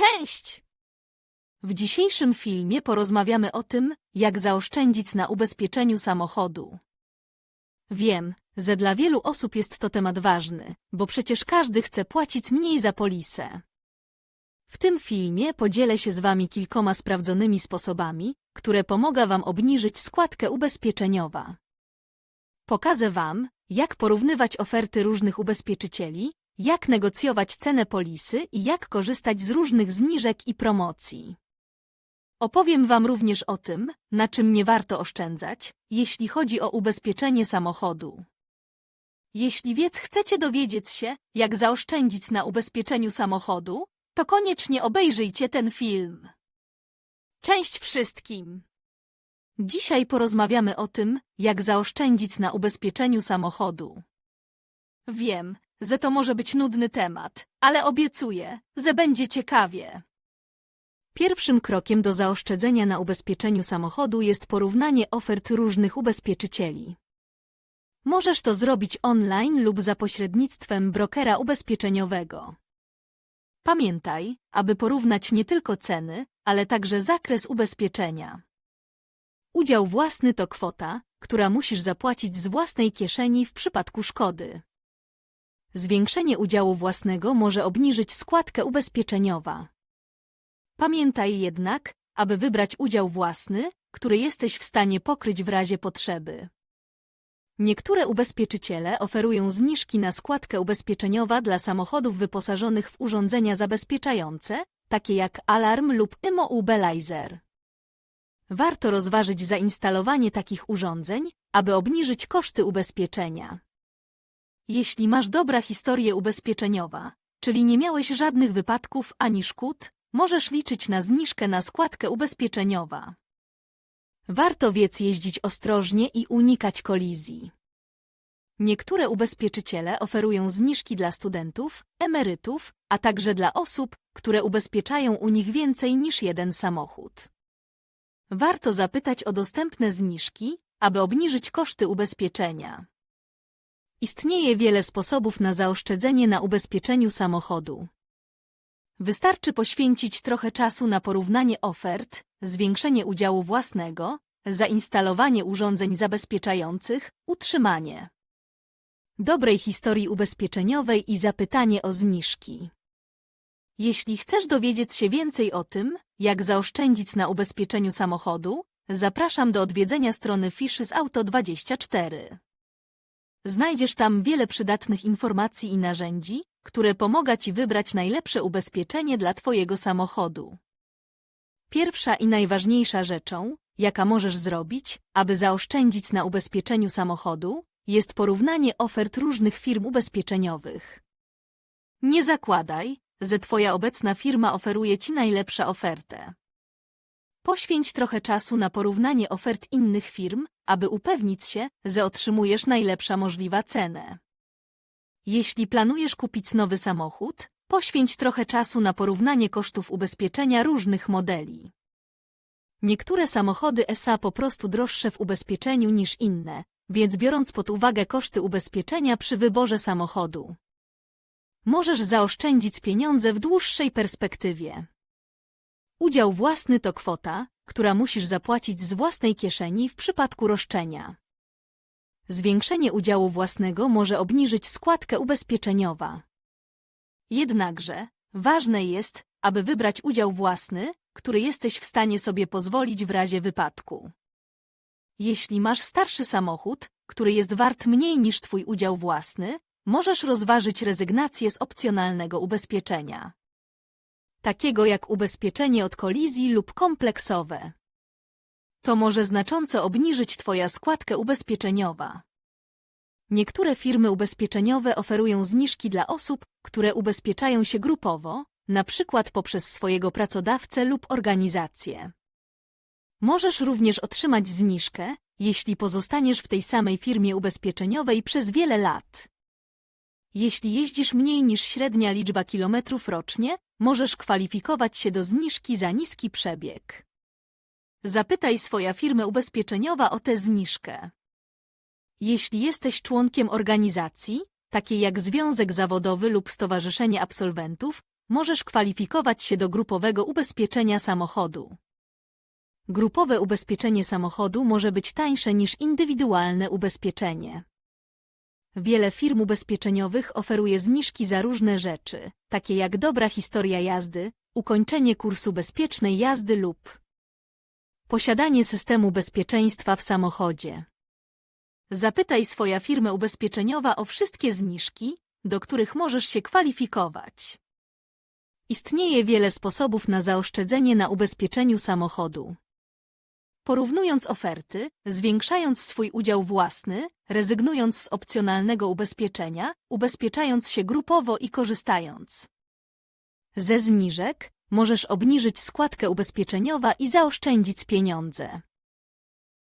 Cześć! W dzisiejszym filmie porozmawiamy o tym, jak zaoszczędzić na ubezpieczeniu samochodu. Wiem, że dla wielu osób jest to temat ważny, bo przecież każdy chce płacić mniej za polisę. W tym filmie podzielę się z Wami kilkoma sprawdzonymi sposobami, które pomogą Wam obniżyć składkę ubezpieczeniowa. Pokażę Wam, jak porównywać oferty różnych ubezpieczycieli, jak negocjować cenę polisy i jak korzystać z różnych zniżek i promocji. Opowiem Wam również o tym, na czym nie warto oszczędzać, jeśli chodzi o ubezpieczenie samochodu. Jeśli więc chcecie dowiedzieć się, jak zaoszczędzić na ubezpieczeniu samochodu, to koniecznie obejrzyjcie ten film. Cześć wszystkim! Dzisiaj porozmawiamy o tym, jak zaoszczędzić na ubezpieczeniu samochodu. Wiem, że to może być nudny temat, ale obiecuję, że będzie ciekawie. Pierwszym krokiem do zaoszczędzenia na ubezpieczeniu samochodu jest porównanie ofert różnych ubezpieczycieli. Możesz to zrobić online lub za pośrednictwem brokera ubezpieczeniowego. Pamiętaj, aby porównać nie tylko ceny, ale także zakres ubezpieczenia. Udział własny to kwota, która musisz zapłacić z własnej kieszeni w przypadku szkody. Zwiększenie udziału własnego może obniżyć składkę ubezpieczeniowa. Pamiętaj jednak, aby wybrać udział własny, który jesteś w stanie pokryć w razie potrzeby. Niektóre ubezpieczyciele oferują zniżki na składkę ubezpieczeniowa dla samochodów wyposażonych w urządzenia zabezpieczające, takie jak alarm lub immobilizer. Warto rozważyć zainstalowanie takich urządzeń, aby obniżyć koszty ubezpieczenia. Jeśli masz dobra historię ubezpieczeniowa, czyli nie miałeś żadnych wypadków ani szkód, możesz liczyć na zniżkę na składkę ubezpieczeniowa. Warto więc jeździć ostrożnie i unikać kolizji. Niektóre ubezpieczyciele oferują zniżki dla studentów, emerytów, a także dla osób, które ubezpieczają u nich więcej niż jeden samochód. Warto zapytać o dostępne zniżki, aby obniżyć koszty ubezpieczenia. Istnieje wiele sposobów na zaoszczędzenie na ubezpieczeniu samochodu. Wystarczy poświęcić trochę czasu na porównanie ofert, zwiększenie udziału własnego, zainstalowanie urządzeń zabezpieczających, utrzymanie dobrej historii ubezpieczeniowej i zapytanie o zniżki. Jeśli chcesz dowiedzieć się więcej o tym, jak zaoszczędzić na ubezpieczeniu samochodu, zapraszam do odwiedzenia strony Fiszy z Auto24. Znajdziesz tam wiele przydatnych informacji i narzędzi, które pomogą Ci wybrać najlepsze ubezpieczenie dla Twojego samochodu. Pierwsza i najważniejsza rzeczą, jaka możesz zrobić, aby zaoszczędzić na ubezpieczeniu samochodu, jest porównanie ofert różnych firm ubezpieczeniowych. Nie zakładaj, że Twoja obecna firma oferuje Ci najlepszą ofertę. Poświęć trochę czasu na porównanie ofert innych firm, aby upewnić się, że otrzymujesz najlepsza możliwa cenę. Jeśli planujesz kupić nowy samochód, poświęć trochę czasu na porównanie kosztów ubezpieczenia różnych modeli. Niektóre samochody SA po prostu droższe w ubezpieczeniu niż inne, więc biorąc pod uwagę koszty ubezpieczenia przy wyborze samochodu, możesz zaoszczędzić pieniądze w dłuższej perspektywie. Udział własny to kwota, która musisz zapłacić z własnej kieszeni w przypadku roszczenia. Zwiększenie udziału własnego może obniżyć składkę ubezpieczeniowa. Jednakże, ważne jest, aby wybrać udział własny, który jesteś w stanie sobie pozwolić w razie wypadku. Jeśli masz starszy samochód, który jest wart mniej niż Twój udział własny, możesz rozważyć rezygnację z opcjonalnego ubezpieczenia. Takiego jak ubezpieczenie od kolizji lub kompleksowe. To może znacząco obniżyć Twoja składkę ubezpieczeniowa. Niektóre firmy ubezpieczeniowe oferują zniżki dla osób, które ubezpieczają się grupowo, na przykład poprzez swojego pracodawcę lub organizację. Możesz również otrzymać zniżkę, jeśli pozostaniesz w tej samej firmie ubezpieczeniowej przez wiele lat. Jeśli jeździsz mniej niż średnia liczba kilometrów rocznie, możesz kwalifikować się do zniżki za niski przebieg. Zapytaj swoja firmę ubezpieczeniowa o tę zniżkę. Jeśli jesteś członkiem organizacji, takiej jak Związek Zawodowy lub Stowarzyszenie Absolwentów, możesz kwalifikować się do grupowego ubezpieczenia samochodu. Grupowe ubezpieczenie samochodu może być tańsze niż indywidualne ubezpieczenie. Wiele firm ubezpieczeniowych oferuje zniżki za różne rzeczy, takie jak dobra historia jazdy, ukończenie kursu bezpiecznej jazdy lub posiadanie systemu bezpieczeństwa w samochodzie. Zapytaj swoja firmę ubezpieczeniowa o wszystkie zniżki, do których możesz się kwalifikować. Istnieje wiele sposobów na zaoszczędzenie na ubezpieczeniu samochodu. Porównując oferty, zwiększając swój udział własny, rezygnując z opcjonalnego ubezpieczenia, ubezpieczając się grupowo i korzystając ze zniżek, możesz obniżyć składkę ubezpieczeniową i zaoszczędzić pieniądze.